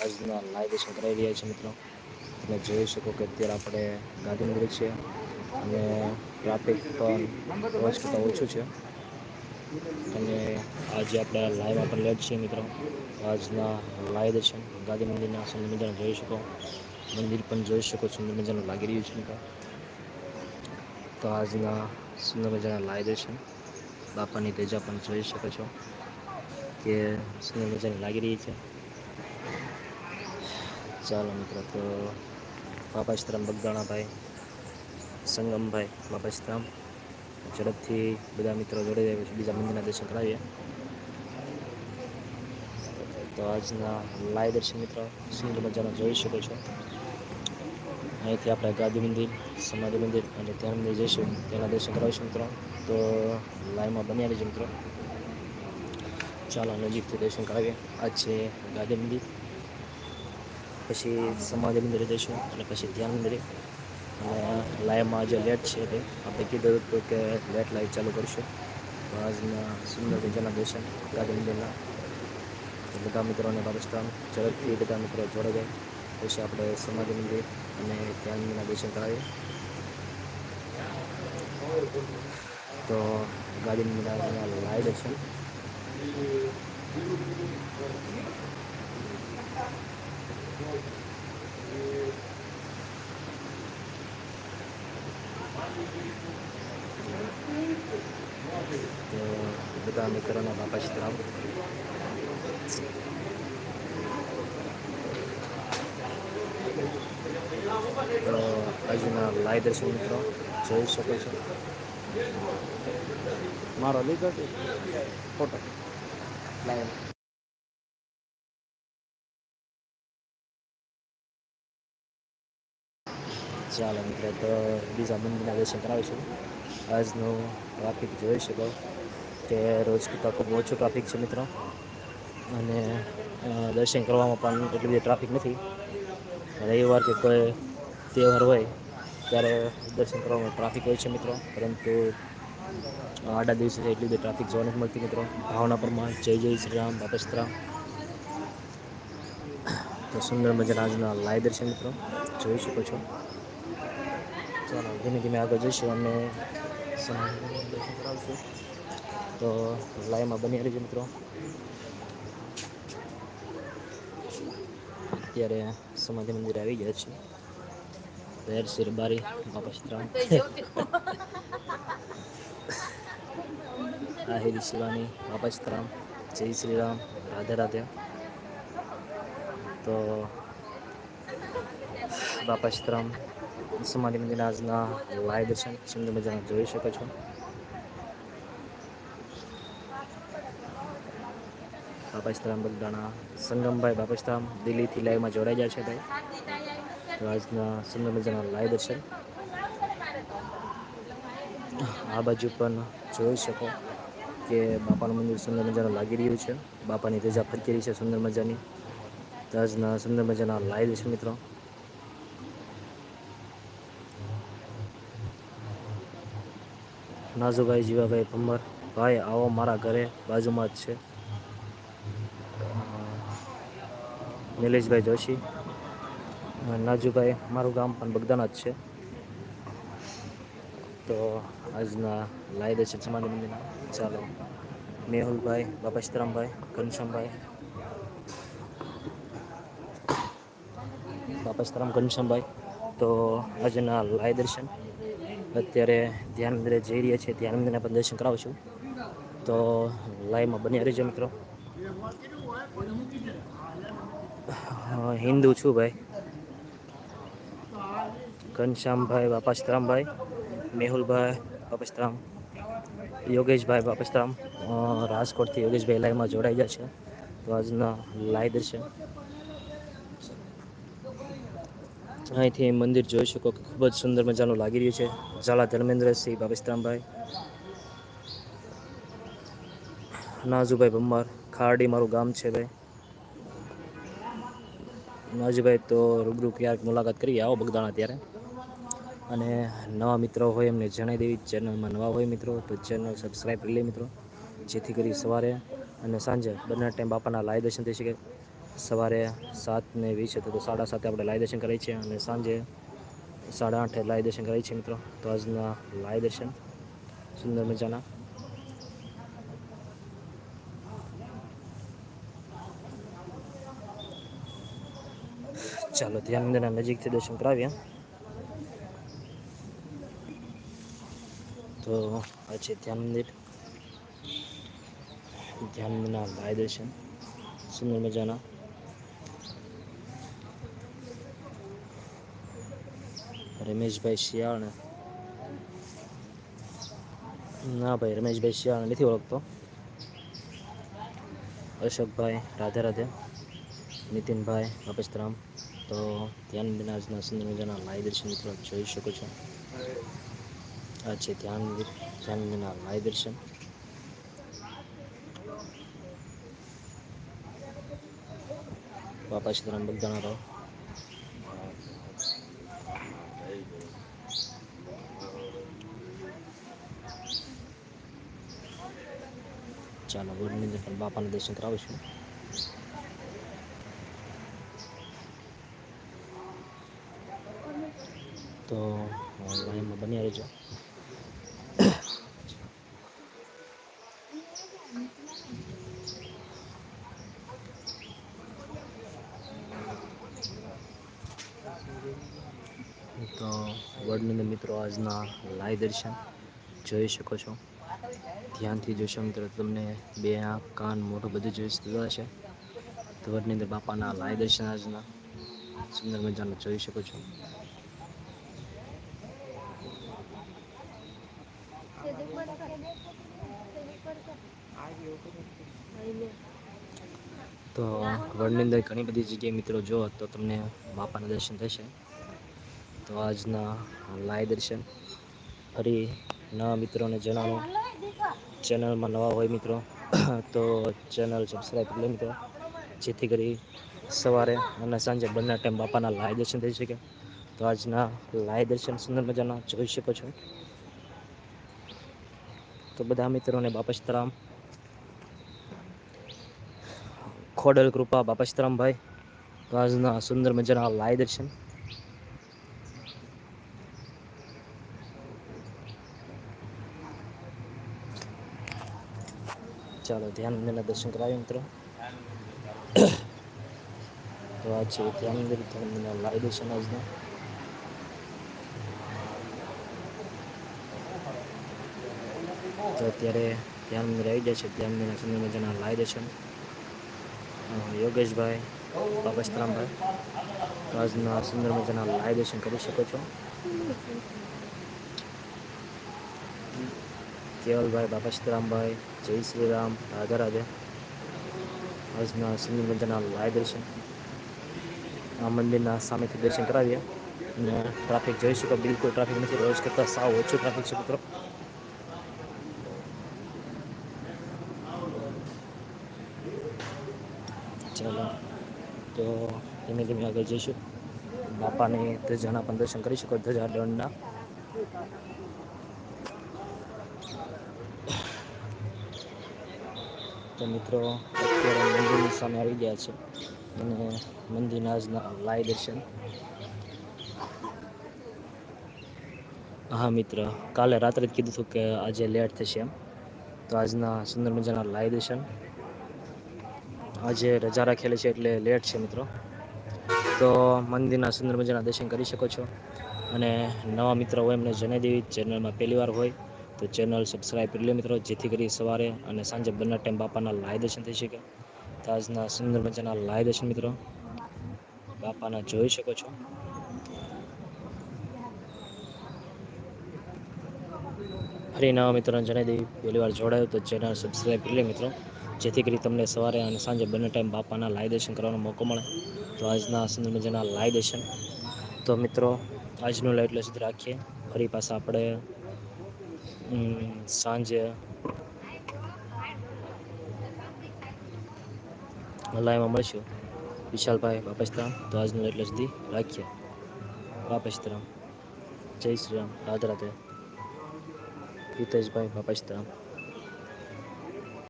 આજના લાઈવ સંકળાઈ રહ્યા છે મિત્રો. તમે જોઈ શકો કે અત્યારે આપણે ગાંધીનગર છે અને ટ્રાફિક પણ રોજ કરતાં ઓછું છે. અને આજે આપણે લાઈવ આપણે લેટ છીએ મિત્રો. આજના લાઈવ દર્શન ગાંધી મંદિરના સુંદર મજાનું જોઈ શકો. મંદિર પણ જોઈ શકો. સુંદર મજાનું લાગી રહ્યું છે મિત્રો. તો આજના સુંદર મજાના લાઈવ દર્શન બાપાની તેજા પણ જોઈ શકો છો કે સુંદર મજાની લાગી રહી છે. ચાલો મિત્રો, તો બાપાશ્રામ, બગદાણાભાઈ, સંગમભાઈ, બાપાશ્રામ. ઝડપથી બધા મિત્રો જોડે જાય બીજા મંદિરના દર્શન કરાવીએ. તો આજના લાઈવ દર્શન મિત્રો સુંદર મજાના જોઈ શકો છો. અહીંથી આપણે ગાંધી મંદિર, સમાધિ મંદિર અને ત્યાં મંદિર જઈશું તેના દર્શન કરાવીશું મિત્રો. તો લાઈવમાં બન્યા રહીશું મિત્રો. ચાલો, નજીકથી દર્શન કરાવીએ. આ છે ગાંધી મંદિર. પછી સમાધિ મંદિરે જઈશું અને પછી ધ્યાન મંદિરે અને લાઈવમાં જે લેટ છે તે, આપણે કીધું હતું કે લેટ લાઈવ ચાલુ કરીશું. તો આજના સુંદર રીજાના દર્શન ગાંધી મંદિરના. બધા મિત્રોને પાકિસ્તાન ઝડપથી બધા મિત્રો જોડે જાય. પછી આપણે સમાધિ મંદિર અને ધ્યાન મંદિરના દર્શન કરાવીએ. તો ગાંધી મંદિરના લાઈવ દર્શન. તો બધા મિત્રોના બાપા સીતરામ તો આજના લાઈવ દર્શન મિત્રો જોઈ શકો છો મારો લીધો ફોટો લાઈવ ચાલો મિત્રો તો બીજા મંદિરના દર્શન કરાવીશું આજનું ટ્રાફિક જોઈ શકો કે રોજ કરતાં ખૂબ ઓછું ટ્રાફિક છે મિત્રો અને દર્શન કરવામાં પણ એટલી બધી ટ્રાફિક નથી રવિવાર કે કોઈ તહેવાર હોય ત્યારે દર્શન કરવામાં ટ્રાફિક હોય છે મિત્રો પરંતુ આડા દિવસે એટલી બધી ટ્રાફિક જોવા નથી મળતી મિત્રો ભાવના પ્રમાણ જય જય શ્રી રામ બાપસ્ત્રા તો સુંદર મજાના આજના લાઈવ દર્શન મિત્રો જોઈ શકો છો ચાલો, ધીમે ધીમે આગળ જઈશું. અને દર્શન કરાવશું. તો લાઈવમાં બની રહેજો મિત્રો. અત્યારે સમાધિ મંદિર આવી ગયા છે વેર શિરબારી બાપસ્તરામ આહિરી શિવાની બાપસ્તરામ જય શ્રી રામ, રાધે રાધે. તો બાપસ્તરામ સમાધિ મંદિરના આજના લાઈવ દર્શન સુંદર મજાના જોઈ શકો છો. બાપાસ્તામ બગદાણા સંગમભાઈ બાપાસ્તામ દિલ્હીથી લાઈવમાં જોડાઈ જાય છે ભાઈ. આજના સુંદર મજાના લાઈવ દર્શન. આ બાજુ પણ જોઈ શકો કે બાપાનું મંદિર સુંદર મજાનું લાગી રહ્યું છે. બાપાની ધજા ફરકી રહી છે સુંદર મજાની. આજના સુંદર મજાના લાઈવ દર્શન મિત્રો. નાઝુભાઈ જીવાભાઈ ભમર ભાઈ, આવો મારા ઘરે બાજુમાં જ છે. નિલેશભાઈ જોશી નાજુભાઈ, મારું ગામ પણ બગદાણા જ છે. તો આજના લાઈ દર્શન સમાધિ મંદિરના. ચાલો, મેહુલભાઈ બાપસ્તરામભાઈ ઘનશ્યામભાઈ. બાપસ્તરામ ઘનશ્યામભાઈ. તો આજના લાઈ દર્શન અત્યારે ધ્યાન મંદિરે જઈ રહ્યા છીએ ધ્યાન મંદિરના પણ દર્શન કરાવું છું તો લાઈવમાં બન્યા રહેજો મિત્રો. હિન્દુ છું ભાઈ. ઘનશ્યામભાઈ બાપાસ્તરામભાઈ મેહુલભાઈ બાપાસ્તરામ યોગેશભાઈ બાપાસ્તરામ રાજકોટથી યોગેશભાઈ લાઈવમાં જોડાઈ ગયા છે. તો આજના લાઈવ દર્શન. અહીંથી મંદિર જોઈ શકો કે ખૂબ જ સુંદર મજાનું લાગી રહ્યું છે. ઝાલા ધર્મેન્દ્રસિંહ બાપસ્તરામભાઈ નાજુભાઈ ભમ્માર ખારડી મારું ગામ છે ભાઈ. નાજુભાઈ તો રૂબરૂ ક્યારેક મુલાકાત કરી, આવો બગદાણા ત્યારે. અને નવા મિત્રો હોય એમને જણાવી દેવી, ચેનલમાં નવા હોય મિત્રો તો ચેનલ સબસ્ક્રાઈબ કરી લે મિત્રો. જેથી કરી સવારે અને સાંજે બંને ટાઈમ બાપાના લાય દર્શન થઈ શકે. સવારે સાત ને વીસ હતું તો સાડા સાતે આપણે લાઈવ દર્શન કરીએ છીએ અને સાંજે સાડા આઠે લાઈવ દર્શન કરીએ છીએ મિત્રો. તો આજના લાઈવ દર્શન. સુંદર મજાના. ચાલો ધ્યાન અંદરના નજીકથી દર્શન કરાવ્યા તો આ છે ધ્યાન મંદિર. ધ્યાન મંદિરના લાય દર્શન. સુંદર મજાના. રમેશભાઈ શિયાળ ના. ભાઈ રમેશભાઈ શિયાળ નથી ઓળખતો. અશોકભાઈ, રાધે રાધે. નીતિનભાઈ વાપસ્તરામ તો ધ્યાન મંદિરના આજના સુંદર મજાના લાઈ દર્શન મિત્રો જોઈ શકો છો. આ છે ધ્યાન ધ્યાન મંદિરના લાઈ દર્શન. બાપા સીતારામ બગદાણા રાવ. ચાલો ગોળની અંદર પણ બાપાના દર્શન કરાવીશું તો લાઈનમાં બન્યા રહેજો. તો વડની અંદર મિત્રો, આજના લાઈ દર્શન જોઈ શકો છો. ધ્યાનથી જોશો મિત્રો, તમને બે આંખ, કાન, મોઢું બધું જોઈ શકતા હશે. ધોરની અંદર બાપાના લાય દર્શન આજના. સુંદર મજાનો જોઈ શકો છો. તો વર્ણની અંદર ઘણી બધી જગ્યાએ મિત્રો જો, તો તમને બાપાના દર્શન થશે. તો આજના લાય દર્શન. ફરી નવા મિત્રોને જણાવું. ચેનલમાં નવા હોય મિત્રો, તો ચેનલ સબસ્ક્રાઈબ કરી લે મિત્રો. જેથી કરી સવારે અને સાંજે બંને ટાઈમ બાપાના લાય દર્શન થઈ શકે. તો આજના લાય દર્શન સુંદર મજાના જોઈ શકો છો. તો બધા મિત્રોને બાપસ્તરામ ખોડલ કૃપા બાપસ્તરામભાઈ તો આજના સુંદર મજાના લાય દર્શન. ચાલો, ધ્યાન મંદિરના દર્શન કરાવીએ મિત્રો. તો આ છે ધ્યાન મંદિર, ધ્યાન મંદિરના લાઈ દર્શન આજના તો અત્યારે ધ્યાન મંદિર આવી જાય છે. ધ્યાન મંદિરના સુંદર મજાના લાઈ દર્શન. યોગેશભાઈ બાબસ્તરામભાઈ તો આજના સુંદર મજાના લાઈ દર્શન કરી શકો છો. કેવલભાઈ બાબસ્તરામભાઈ જય શ્રી રામ રાધા રાધે. આજના સુંદર મંદિરના લાય દર્શન. આ મંદિરના સામેથી દર્શન કરાવીએ. અને ટ્રાફિક જોઈ શકો, બિલકુલ ટ્રાફિક નથી, રોજ કરતાં સાવ ઓછું ટ્રાફિક છે મિત્રો. ચાલો, તો ધીમે ધીમે આગળ જઈશું. બાપાની ધજાના પણ દર્શન કરી શકો ધજા દંડના તો મિત્રો, અત્યારે મંદિરની સામે આવી ગયા છે. અને મંદિરના આજના લાય દર્શન. હા મિત્ર, કાલે રાત્રે જ કીધું હતું કે આજે લેટ થશે એમ. તો આજના સુંદર મજાના લાય દર્શન. આજે રજા રાખેલી છે એટલે લેટ છે મિત્રો. તો મંદિરના સુંદર મજાના દર્શન કરી શકો છો. અને નવા મિત્રો હોય એમને જણાવી દેવી. ચેનલમાં પહેલી વાર હોય તો ચેનલ સબસ્ક્રાઈબ કરી લે મિત્રો, જેથી કરી સવારે અને સાંજે બંને ટાઈમ બાપાના લાય દર્શન થઈ શકે. તો આજના સુંદર મજાના લાય દર્શન મિત્રો, બાપાના જોઈ શકો છો. ફરી નવા મિત્રોને જણાવી દેવી પહેલી વાર જોડાયું તો ચેનલ સબસ્ક્રાઈબ કરી લે મિત્રો, જેથી કરી તમને સવારે અને સાંજે બંને ટાઈમ બાપાના લાય દર્શન કરવાનો મોકો મળે. તો આજના સુંદર મજાના લાય દર્શન. તો મિત્રો, આજનું લાઈવ એટલે સુધી રાખીએ. ફરી પાછા આપણે સાંજે. લાઈવમાં મળશું. વિશાલભાઈ બાપસ્તરામ, તો આજનું એટલે સુધી રાખીએ. બાપસ્તરામ. જય શ્રી રામ. રાધે રાધે. હિતેશભાઈ બાપસ્તરામ.